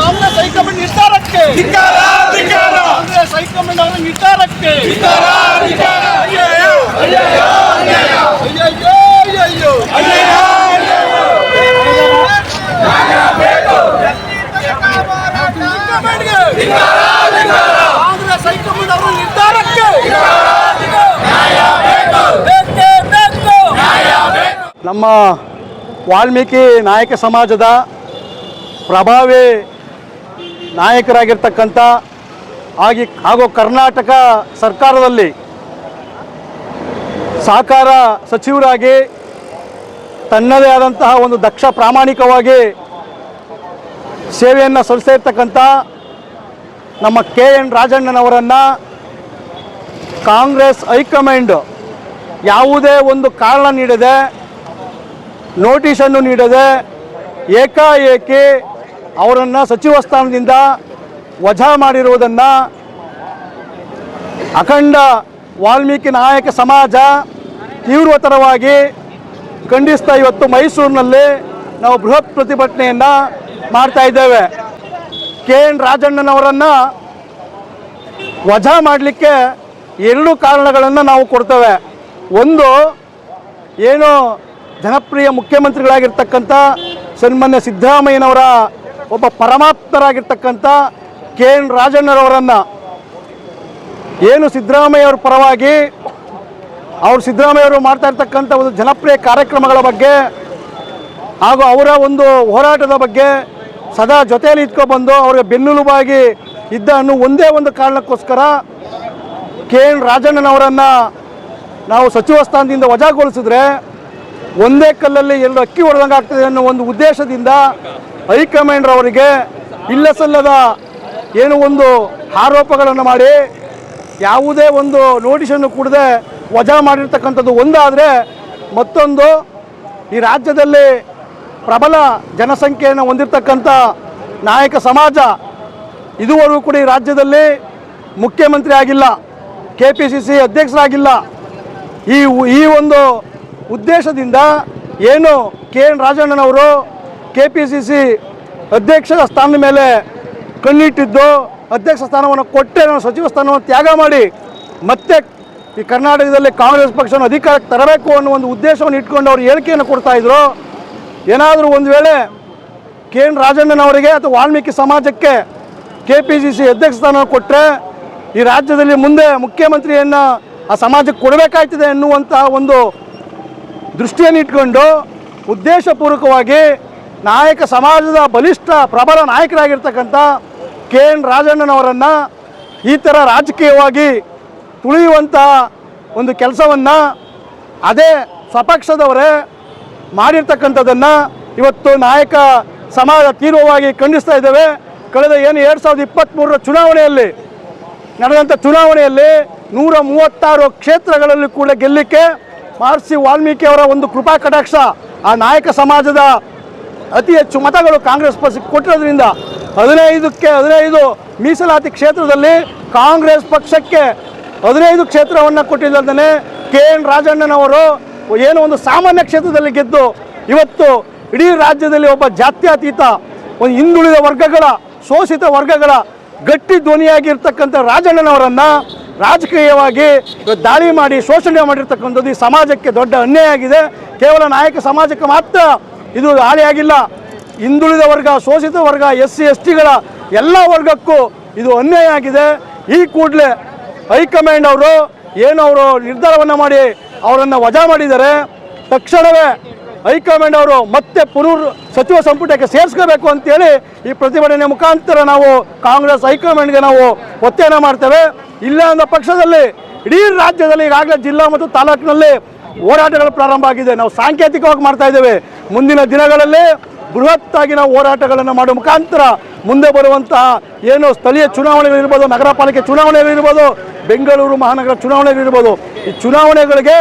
Congress high command ನಿರ್ಧಾರಕ್ಕೆ. Congress high command ಅವರ ನಿರ್ಧಾರಕ್ಕೆ. ಕಾಂಗ್ರೆಸ್ ಹೈಕಮಾಂಡ್ ಅವರ ನಿರ್ಧಾರಕ್ಕೆ. ನಮ್ಮ ವಾಲ್ಮೀಕಿ ನಾಯಕ ಸಮಾಜದ ಪ್ರಭಾವಿ ನಾಯಕರಾಗಿರ್ತಕ್ಕಂಥ ಹಾಗೆ ಹಾಗೂ ಕರ್ನಾಟಕ ಸರ್ಕಾರದಲ್ಲಿ ಸಹಕಾರ ಸಚಿವರಾಗಿ ತನ್ನದೇ ಆದಂತಹ ಒಂದು ದಕ್ಷ ಪ್ರಾಮಾಣಿಕವಾಗಿ ಸೇವೆಯನ್ನು ಸಲ್ಲಿಸ್ತಾ ಇರ್ತಕ್ಕಂಥ ನಮ್ಮ ಕೆ ಎನ್ ರಾಜಣ್ಣನವರನ್ನು ಕಾಂಗ್ರೆಸ್ ಹೈಕಮಾಂಡ್ ಯಾವುದೇ ಒಂದು ಕಾರಣ ನೀಡದೆ ನೋಟಿಸನ್ನು ನೀಡದೆ ಏಕಾಏಕಿ ಅವರನ್ನು ಸಚಿವ ಸ್ಥಾನದಿಂದ ವಜಾ ಮಾಡಿರುವುದನ್ನು ಅಖಂಡ ವಾಲ್ಮೀಕಿ ನಾಯಕ ಸಮಾಜ ತೀವ್ರತರವಾಗಿ ಖಂಡಿಸ್ತಾ ಇವತ್ತು ಮೈಸೂರಿನಲ್ಲಿ ನಾವು ಬೃಹತ್ ಪ್ರತಿಭಟನೆಯನ್ನು ಮಾಡ್ತಾ ಇದ್ದೇವೆ. ಕೆ ಎನ್ ರಾಜಣ್ಣನವರನ್ನು ವಜಾ ಮಾಡಲಿಕ್ಕೆ ಎರಡು ಕಾರಣಗಳನ್ನು ನಾವು ಕೊಡ್ತೇವೆ. ಒಂದು, ಏನು ಜನಪ್ರಿಯ ಮುಖ್ಯಮಂತ್ರಿಗಳಾಗಿರ್ತಕ್ಕಂಥ ಸನ್ಮಾನ್ಯ ಸಿದ್ದರಾಮಯ್ಯನವರ ಒಬ್ಬ ಪರಮಾಪ್ತರಾಗಿರ್ತಕ್ಕಂಥ ಕೆ ಎನ್ ರಾಜಣ್ಣರವರನ್ನು ಏನು ಸಿದ್ದರಾಮಯ್ಯವ್ರ ಪರವಾಗಿ, ಅವರು ಸಿದ್ದರಾಮಯ್ಯವರು ಮಾಡ್ತಾ ಇರ್ತಕ್ಕಂಥ ಒಂದು ಜನಪ್ರಿಯ ಕಾರ್ಯಕ್ರಮಗಳ ಬಗ್ಗೆ ಹಾಗೂ ಅವರ ಒಂದು ಹೋರಾಟದ ಬಗ್ಗೆ ಸದಾ ಜೊತೆಯಲ್ಲಿ ಇಟ್ಕೊಬಂದು ಅವರಿಗೆ ಬೆನ್ನೆಲುಬಾಗಿ ಇದ್ದ ಅನ್ನೋ ಒಂದೇ ಒಂದು ಕಾರಣಕ್ಕೋಸ್ಕರ ಕೆ ಎನ್ ರಾಜಣ್ಣನವರನ್ನು ನಾವು ಸಚಿವ ಸ್ಥಾನದಿಂದ ವಜಾಗೊಳಿಸಿದ್ರೆ ಒಂದೇ ಕಲ್ಲಲ್ಲಿ ಎರಡು ಅಕ್ಕಿ ಹೊಡೆದಂಗೆ ಆಗ್ತದೆ ಅನ್ನೋ ಒಂದು ಉದ್ದೇಶದಿಂದ ಹೈಕಮಾಂಡ್ ಅವರಿಗೆ ಇಲ್ಲ ಸಲ್ಲದ ಏನು ಒಂದು ಆರೋಪಗಳನ್ನು ಮಾಡಿ ಯಾವುದೇ ಒಂದು ನೋಟಿಸನ್ನು ಕೊಡದೆ ವಜಾ ಮಾಡಿರ್ತಕ್ಕಂಥದ್ದು ಒಂದಾದರೆ ಮತ್ತೊಂದು ಈ ರಾಜ್ಯದಲ್ಲಿ ಪ್ರಬಲ ಜನಸಂಖ್ಯೆಯನ್ನು ಹೊಂದಿರತಕ್ಕಂಥ ನಾಯಕ ಸಮಾಜ ಇದುವರೆಗೂ ಕೂಡ ಈ ರಾಜ್ಯದಲ್ಲಿ ಮುಖ್ಯಮಂತ್ರಿ ಆಗಿಲ್ಲ ಕೆ ಪಿ ಸಿ ಸಿ ಅಧ್ಯಕ್ಷರಾಗಿಲ್ಲ. ಈ ಈ ಒಂದು ಉದ್ದೇಶದಿಂದ ಏನು ಕೆ ಎನ್ ರಾಜಣ್ಣನವರು ಕೆ ಪಿ ಸಿ ಸಿ ಅಧ್ಯಕ್ಷರ ಸ್ಥಾನದ ಮೇಲೆ ಕಣ್ಣಿಟ್ಟಿದ್ದು ಅಧ್ಯಕ್ಷ ಸ್ಥಾನವನ್ನು ಕೊಟ್ಟೆ ನಾನು ಸಚಿವ ಸ್ಥಾನವನ್ನು ತ್ಯಾಗ ಮಾಡಿ ಮತ್ತೆ ಈ ಕರ್ನಾಟಕದಲ್ಲಿ ಕಾಂಗ್ರೆಸ್ ಪಕ್ಷವನ್ನು ಅಧಿಕಾರಕ್ಕೆ ತರಬೇಕು ಅನ್ನೋ ಒಂದು ಉದ್ದೇಶವನ್ನು ಇಟ್ಕೊಂಡು ಅವರು ಹೇಳಿಕೆಯನ್ನು ಕೊಡ್ತಾ ಇದ್ರು. ಏನಾದರೂ ಒಂದು ವೇಳೆ ಕೆ ಎನ್ ರಾಜಣ್ಣನವರಿಗೆ ಅಥವಾ ವಾಲ್ಮೀಕಿ ಸಮಾಜಕ್ಕೆ ಕೆ ಪಿ ಸಿ ಸಿ ಅಧ್ಯಕ್ಷ ಸ್ಥಾನ ಕೊಟ್ಟರೆ ಈ ರಾಜ್ಯದಲ್ಲಿ ಮುಂದೆ ಮುಖ್ಯಮಂತ್ರಿಯನ್ನು ಆ ಸಮಾಜಕ್ಕೆ ಕೊಡಬೇಕಾಗ್ತದೆ ಎನ್ನುವಂತಹ ಒಂದು ದೃಷ್ಟಿಯನ್ನು ಇಟ್ಕೊಂಡು ಉದ್ದೇಶಪೂರ್ವಕವಾಗಿ ನಾಯಕ ಸಮಾಜದ ಬಲಿಷ್ಠ ಪ್ರಬಲ ನಾಯಕರಾಗಿರ್ತಕ್ಕಂಥ ಕೆ ಎನ್ ರಾಜಣ್ಣನವರನ್ನು ಈ ಥರ ರಾಜಕೀಯವಾಗಿ ತುಳಿಯುವಂತಹ ಒಂದು ಕೆಲಸವನ್ನು ಅದೇ ಸಪಕ್ಷದವರೇ ಮಾಡಿರ್ತಕ್ಕಂಥದ್ದನ್ನು ಇವತ್ತು ನಾಯಕ ಸಮಾಜ ತೀವ್ರವಾಗಿ ಖಂಡಿಸ್ತಾ ಇದ್ದೇವೆ. ಕಳೆದ ಏನು ಎರಡು ಸಾವಿರದ ಇಪ್ಪತ್ತ್ಮೂರರ ಚುನಾವಣೆಯಲ್ಲಿ ನಡೆದಂಥ ಚುನಾವಣೆಯಲ್ಲಿ ನೂರ ಮೂವತ್ತಾರು ಕ್ಷೇತ್ರಗಳಲ್ಲಿ ಕೂಡ ಗೆಲ್ಲಲಿಕ್ಕೆ ಮಹರ್ಷಿ ವಾಲ್ಮೀಕಿ ಅವರ ಒಂದು ಕೃಪಾ ಕಟಾಕ್ಷ ಆ ನಾಯಕ ಸಮಾಜದ ಅತಿ ಹೆಚ್ಚು ಮತಗಳು ಕಾಂಗ್ರೆಸ್ ಪಕ್ಷಕ್ಕೆ ಕೊಟ್ಟಿರೋದ್ರಿಂದ ಹದಿನೈದಕ್ಕೆ ಹದಿನೈದು ಮೀಸಲಾತಿ ಕ್ಷೇತ್ರದಲ್ಲಿ ಕಾಂಗ್ರೆಸ್ ಪಕ್ಷಕ್ಕೆ ಹದಿನೈದು ಕ್ಷೇತ್ರವನ್ನು ಕೊಟ್ಟಿದ್ದಲ್ಲದೇ ಕೆ ಎನ್ ರಾಜಣ್ಣನವರು ಏನೋ ಒಂದು ಸಾಮಾನ್ಯ ಕ್ಷೇತ್ರದಲ್ಲಿ ಗೆದ್ದು ಇವತ್ತು ಇಡೀ ರಾಜ್ಯದಲ್ಲಿ ಒಬ್ಬ ಜಾತ್ಯತೀತ, ಒಂದು ಹಿಂದುಳಿದ ವರ್ಗಗಳ, ಶೋಷಿತ ವರ್ಗಗಳ ಗಟ್ಟಿ ಧ್ವನಿಯಾಗಿರ್ತಕ್ಕಂಥ ರಾಜಣ್ಣನವರನ್ನು ರಾಜಕೀಯವಾಗಿ ದಾಳಿ ಮಾಡಿ ಶೋಷಣೆ ಮಾಡಿರ್ತಕ್ಕಂಥದ್ದು ಈ ಸಮಾಜಕ್ಕೆ ದೊಡ್ಡ ಅನ್ಯಾಯ ಆಗಿದೆ. ಕೇವಲ ನಾಯಕ ಸಮಾಜಕ್ಕೆ ಮಾತ್ರ ಇದು ದಾಳಿಯಾಗಿಲ್ಲ ಹಿಂದುಳಿದ ವರ್ಗ, ಶೋಷಿತ ವರ್ಗ ಎಸ್ ಸಿ ಎಸ್ ಟಿಗಳ ಎಲ್ಲ ವರ್ಗಕ್ಕೂ ಇದು ಅನ್ಯಾಯ ಆಗಿದೆ. ಈ ಕೂಡಲೇ ಹೈಕಮಾಂಡ್ ಅವರು ಏನು ಅವರು ನಿರ್ಧಾರವನ್ನು ಮಾಡಿ ಅವರನ್ನು ವಜಾ ಮಾಡಿದ್ದಾರೆ. ತಕ್ಷಣವೇ ಹೈಕಮಾಂಡ್ ಅವರು ಮತ್ತೆ ಪುನರ್ ಸಚಿವ ಸಂಪುಟಕ್ಕೆ ಸೇರಿಸ್ಕೋಬೇಕು ಅಂತೇಳಿ ಈ ಪ್ರತಿಭಟನೆ ಮುಖಾಂತರ ನಾವು ಕಾಂಗ್ರೆಸ್ ಹೈಕಮಾಂಡ್ಗೆ ನಾವು ಒತ್ತಾಯ ಮಾಡ್ತೇವೆ. ಇಲ್ಲ ಅಂದ ಪಕ್ಷದಲ್ಲಿ ಇಡೀ ರಾಜ್ಯದಲ್ಲಿ ಈಗಾಗಲೇ ಜಿಲ್ಲಾ ಮತ್ತು ತಾಲೂಕಿನಲ್ಲಿ ಹೋರಾಟಗಳು ಪ್ರಾರಂಭ ಆಗಿದೆ. ನಾವು ಸಾಂಕೇತಿಕವಾಗಿ ಮಾಡ್ತಾ ಇದ್ದೇವೆ. ಮುಂದಿನ ದಿನಗಳಲ್ಲಿ ಬೃಹತ್ತಾಗಿ ನಾವು ಹೋರಾಟಗಳನ್ನು ಮಾಡುವ ಮುಖಾಂತರ ಮುಂದೆ ಬರುವಂತಹ ಏನು ಸ್ಥಳೀಯ ಚುನಾವಣೆಗಳಿರ್ಬೋದು ನಗರ ಪಾಲಿಕೆ ಚುನಾವಣೆಗಳಿರ್ಬೋದು ಬೆಂಗಳೂರು ಮಹಾನಗರ ಚುನಾವಣೆಗಳಿರ್ಬೋದು ಈ ಚುನಾವಣೆಗಳಿಗೆ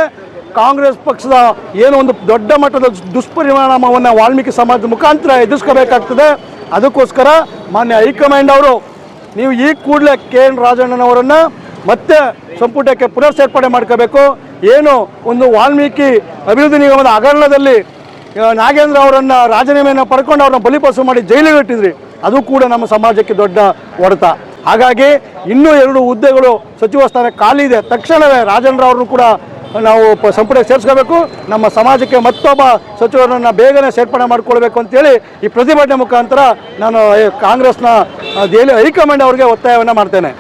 ಕಾಂಗ್ರೆಸ್ ಪಕ್ಷದ ಏನೋ ಒಂದು ದೊಡ್ಡ ಮಟ್ಟದ ದುಷ್ಪರಿಣಾಮವನ್ನು ವಾಲ್ಮೀಕಿ ಸಮಾಜದ ಮುಖಾಂತರ ಎದುರಿಸ್ಕೋಬೇಕಾಗ್ತದೆ. ಅದಕ್ಕೋಸ್ಕರ ಮಾನ್ಯ ಹೈಕಮಾಂಡ್ ಅವರು, ನೀವು ಈ ಕೂಡಲೇ ಕೆ ಎನ್ ರಾಜಣ್ಣನವರನ್ನು ಮತ್ತೆ ಸಂಪುಟಕ್ಕೆ ಪುನರ್ ಸೇರ್ಪಡೆ ಮಾಡ್ಕೋಬೇಕು. ಏನು ಒಂದು ವಾಲ್ಮೀಕಿ ಅಭಿವೃದ್ಧಿ ನಿಗಮದ ಹಗರಣದಲ್ಲಿ ನಾಗೇಂದ್ರ ಅವರನ್ನು ರಾಜೀನಾಮೆಯನ್ನು ಪಡ್ಕೊಂಡು ಅವ್ರನ್ನ ಬಲಿಪಾಸು ಮಾಡಿ ಜೈಲಿಗೆ ಇಟ್ಟಿದ್ರಿ. ಅದು ಕೂಡ ನಮ್ಮ ಸಮಾಜಕ್ಕೆ ದೊಡ್ಡ ಹೊಡೆತ. ಹಾಗಾಗಿ ಇನ್ನೂ ಎರಡು ಹುದ್ದೆಗಳು ಸಚಿವ ಸ್ಥಾನ ಖಾಲಿ ಇದೆ. ತಕ್ಷಣವೇ ರಾಜೇಂದ್ರ ಅವರನ್ನು ಕೂಡ ನಾವು ಸಂಪುಟ ಸೇರಿಸ್ಕೋಬೇಕು. ನಮ್ಮ ಸಮಾಜಕ್ಕೆ ಮತ್ತೊಬ್ಬ ಸಚಿವರನ್ನು ಬೇಗನೆ ಸೇರ್ಪಡೆ ಮಾಡಿಕೊಳ್ಬೇಕು ಅಂತೇಳಿ ಈ ಪ್ರತಿಭಟನೆ ಮುಖಾಂತರ ನಾನು ಕಾಂಗ್ರೆಸ್ನ ದೆಹಲಿ ಹೈಕಮಾಂಡ್ ಅವರಿಗೆ ಒತ್ತಾಯವನ್ನು ಮಾಡ್ತೇನೆ.